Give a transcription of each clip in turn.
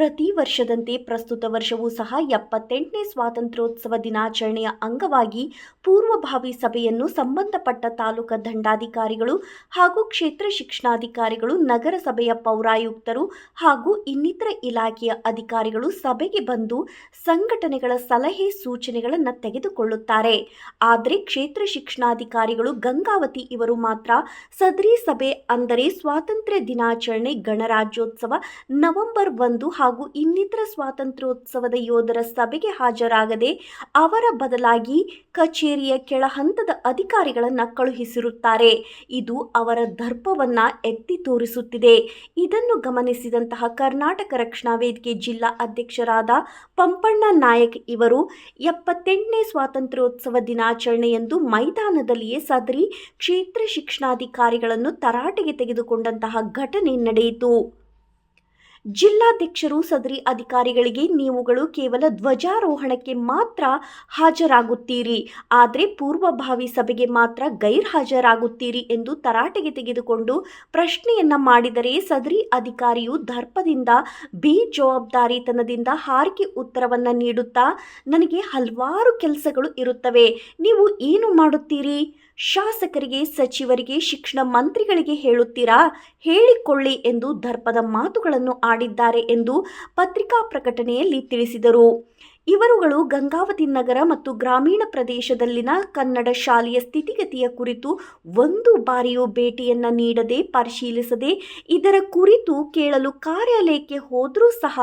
ಪ್ರತಿ ವರ್ಷದಂತೆ ಪ್ರಸ್ತುತ ವರ್ಷವೂ ಸಹ ಎಪ್ಪತ್ತೆಂಟನೇ ಸ್ವಾತಂತ್ರ್ಯೋತ್ಸವ ದಿನಾಚರಣೆಯ ಅಂಗವಾಗಿ ಪೂರ್ವಭಾವಿ ಸಭೆಯನ್ನು ಸಂಬಂಧಪಟ್ಟ ತಾಲೂಕು ದಂಡಾಧಿಕಾರಿಗಳು ಹಾಗೂ ಕ್ಷೇತ್ರ ಶಿಕ್ಷಣಾಧಿಕಾರಿಗಳು, ನಗರಸಭೆಯ ಪೌರಾಯುಕ್ತರು ಹಾಗೂ ಇನ್ನಿತರ ಇಲಾಖೆಯ ಅಧಿಕಾರಿಗಳು ಸಭೆಗೆ ಬಂದು ಸಂಘಟನೆಗಳ ಸಲಹೆ ಸೂಚನೆಗಳನ್ನು ತೆಗೆದುಕೊಳ್ಳುತ್ತಾರೆ. ಆದರೆ ಕ್ಷೇತ್ರ ಶಿಕ್ಷಣಾಧಿಕಾರಿಗಳು ಗಂಗಾವತಿ ಇವರು ಮಾತ್ರ ಸದರಿ ಸಭೆ ಅಂದರೆ ಸ್ವಾತಂತ್ರ್ಯ ದಿನಾಚರಣೆ ಗಣರಾಜ್ಯೋತ್ಸವ ನವೆಂಬರ್ ಒಂದು ಹಾಗೂ ಇನ್ನಿತರ ಸ್ವಾತಂತ್ರ್ಯೋತ್ಸವದ ಯೋಧರ ಸಭೆಗೆ ಹಾಜರಾಗದೆ ಅವರ ಬದಲಾಗಿ ಕಚೇರಿಯ ಕೆಳಹಂತದ ಅಧಿಕಾರಿಗಳನ್ನು ಕಳುಹಿಸಿರುತ್ತಾರೆ. ಇದು ಅವರ ದರ್ಪವನ್ನ ಎತ್ತಿ ತೋರಿಸುತ್ತಿದೆ. ಇದನ್ನು ಗಮನಿಸಿದಂತಹ ಕರ್ನಾಟಕ ರಕ್ಷಣಾ ವೇದಿಕೆ ಜಿಲ್ಲಾ ಅಧ್ಯಕ್ಷರಾದ ಪಂಪಣ್ಣ ನಾಯಕ್ ಇವರು, ಎಪ್ಪತ್ತೆಂಟನೇ ಸ್ವಾತಂತ್ರ್ಯೋತ್ಸವ ದಿನಾಚರಣೆಯಂದು ಮೈದಾನದಲ್ಲಿಯೇ ಸದರಿ ಕ್ಷೇತ್ರ ಶಿಕ್ಷಣಾಧಿಕಾರಿಗಳನ್ನು ತರಾಟೆಗೆ ತೆಗೆದುಕೊಂಡಂತಹ ಘಟನೆ ನಡೆಯಿತು. ಜಿಲ್ಲಾಧ್ಯಕ್ಷರು ಸದರಿ ಅಧಿಕಾರಿಗಳಿಗೆ ನೀವುಗಳು ಕೇವಲ ಧ್ವಜಾರೋಹಣಕ್ಕೆ ಮಾತ್ರ ಹಾಜರಾಗುತ್ತೀರಿ, ಆದರೆ ಪೂರ್ವಭಾವಿ ಸಭೆಗೆ ಮಾತ್ರ ಗೈರ್ಹಾಜರಾಗುತ್ತೀರಿ ಎಂದು ತರಾಟೆಗೆ ತೆಗೆದುಕೊಂಡು ಪ್ರಶ್ನೆಯನ್ನ ಮಾಡಿದರೆ ಸದರಿ ಅಧಿಕಾರಿಯು ದರ್ಪದಿಂದ ಬೇಜವಾಬ್ದಾರಿತನದಿಂದ ಹಾರಿಕೆ ಉತ್ತರವನ್ನ ನೀಡುತ್ತಾ, ನನಗೆ ಹಲವಾರು ಕೆಲಸಗಳು ಇರುತ್ತವೆ, ನೀವು ಏನು ಮಾಡುತ್ತೀರಿ? ಶಾಸಕರಿಗೆ, ಸಚಿವರಿಗೆ, ಶಿಕ್ಷಣ ಮಂತ್ರಿಗಳಿಗೆ ಹೇಳುತ್ತೀರಾ? ಹೇಳಿಕೊಳ್ಳಿ ಎಂದು ದರ್ಪದ ಮಾತುಗಳನ್ನು ಆಡಿದ್ದಾರೆ ಎಂದು ಪತ್ರಿಕಾ ಪ್ರಕಟಣೆಯಲ್ಲಿ ತಿಳಿಸಿದರು. ಇವರುಗಳು ಗಂಗಾವತಿ ನಗರ ಮತ್ತು ಗ್ರಾಮೀಣ ಪ್ರದೇಶದಲ್ಲಿನ ಕನ್ನಡ ಶಾಲೆಯ ಸ್ಥಿತಿಗತಿಯ ಕುರಿತು ಒಂದು ಬಾರಿಯೂ ಭೇಟಿಯನ್ನ ನೀಡದೆ ಪರಿಶೀಲಿಸದೆ ಇದರ ಕುರಿತು ಕೇಳಲು ಕಾರ್ಯಾಲಯಕ್ಕೆ ಹೋದರೂ ಸಹ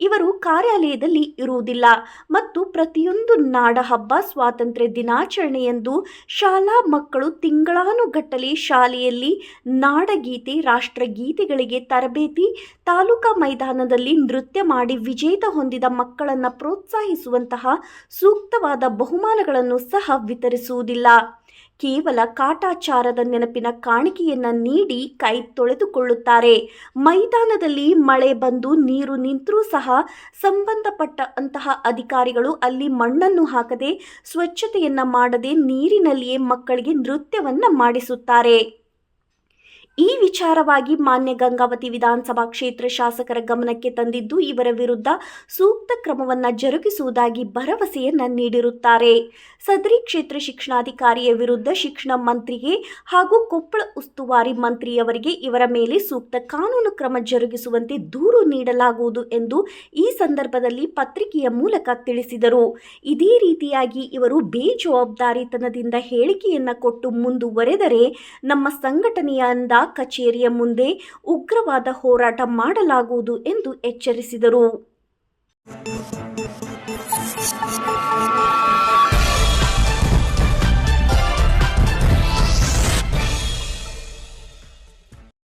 ಇವರು ಕಾರ್ಯಾಲಯದಲ್ಲಿ ಇರುವುದಿಲ್ಲ ಮತ್ತು ಪ್ರತಿಯೊಂದು ನಾಡಹಬ್ಬ ಸ್ವಾತಂತ್ರ್ಯ ದಿನಾಚರಣೆಯಂದು ಶಾಲಾ ಮಕ್ಕಳು ತಿಂಗಳಾನುಗಟ್ಟಲೆ ಶಾಲೆಯಲ್ಲಿ ನಾಡಗೀತೆ, ರಾಷ್ಟ್ರಗೀತೆಗಳಿಗೆ ತರಬೇತಿ ತಾಲೂಕಾ ಮೈದಾನದಲ್ಲಿ ನೃತ್ಯ ಮಾಡಿ ವಿಜೇತ ಹೊಂದಿದ ಮಕ್ಕಳನ್ನು ಪ್ರೋತ್ಸಾಹಿಸುವಂತಹ ಸೂಕ್ತವಾದ ಬಹುಮಾನಗಳನ್ನು ಸಹ ವಿತರಿಸುವುದಿಲ್ಲ. ಕೇವಲ ಕಾಟಾಚಾರದ ನೆನಪಿನ ಕಾಣಿಕೆಯನ್ನ ನೀಡಿ ಕೈ ತೊಳೆದುಕೊಳ್ಳುತ್ತಾರೆ. ಮೈದಾನದಲ್ಲಿ ಮಳೆ ಬಂದು ನೀರು ನಿಂತರೂ ಸಹ ಸಂಬಂಧಪಟ್ಟ ಅಂತಹ ಅಧಿಕಾರಿಗಳು ಅಲ್ಲಿ ಮಣ್ಣನ್ನು ಹಾಕದೆ ಸ್ವಚ್ಛತೆಯನ್ನು ಮಾಡದೆ ನೀರಿನಲ್ಲಿಯೇ ಮಕ್ಕಳಿಗೆ ನೃತ್ಯವನ್ನ ಮಾಡಿಸುತ್ತಾರೆ. ಈ ವಿಚಾರವಾಗಿ ಮಾನ್ಯ ಗಂಗಾವತಿ ವಿಧಾನಸಭಾ ಕ್ಷೇತ್ರ ಶಾಸಕರ ಗಮನಕ್ಕೆ ತಂದಿದ್ದು ಇವರ ವಿರುದ್ಧ ಸೂಕ್ತ ಕ್ರಮವನ್ನು ಜರುಗಿಸುವುದಾಗಿ ಭರವಸೆಯನ್ನ ನೀಡಿರುತ್ತಾರೆ. ಸದರಿ ಕ್ಷೇತ್ರ ಶಿಕ್ಷಣಾಧಿಕಾರಿಯ ವಿರುದ್ಧ ಶಿಕ್ಷಣ ಮಂತ್ರಿಗೆ ಹಾಗೂ ಕೊಪ್ಪಳ ಉಸ್ತುವಾರಿ ಮಂತ್ರಿಯವರಿಗೆ ಇವರ ಮೇಲೆ ಸೂಕ್ತ ಕಾನೂನು ಕ್ರಮ ಜರುಗಿಸುವಂತೆ ದೂರು ನೀಡಲಾಗುವುದು ಎಂದು ಈ ಸಂದರ್ಭದಲ್ಲಿ ಪತ್ರಿಕೆಯ ಮೂಲಕ ತಿಳಿಸಿದರು. ಇದೇ ರೀತಿಯಾಗಿ ಇವರು ಬೇಜವಾಬ್ದಾರಿತನದಿಂದ ಹೇಳಿಕೆಯನ್ನ ಕೊಟ್ಟು ಮುಂದುವರೆದರೆ ನಮ್ಮ ಸಂಘಟನೆಯಿಂದ ಕಚೇರಿಯ ಮುಂದೆ ಉಗ್ರವಾದ ಹೋರಾಟ ಮಾಡಲಾಗುವುದು ಎಂದು ಎಚ್ಚರಿಸಿದರು.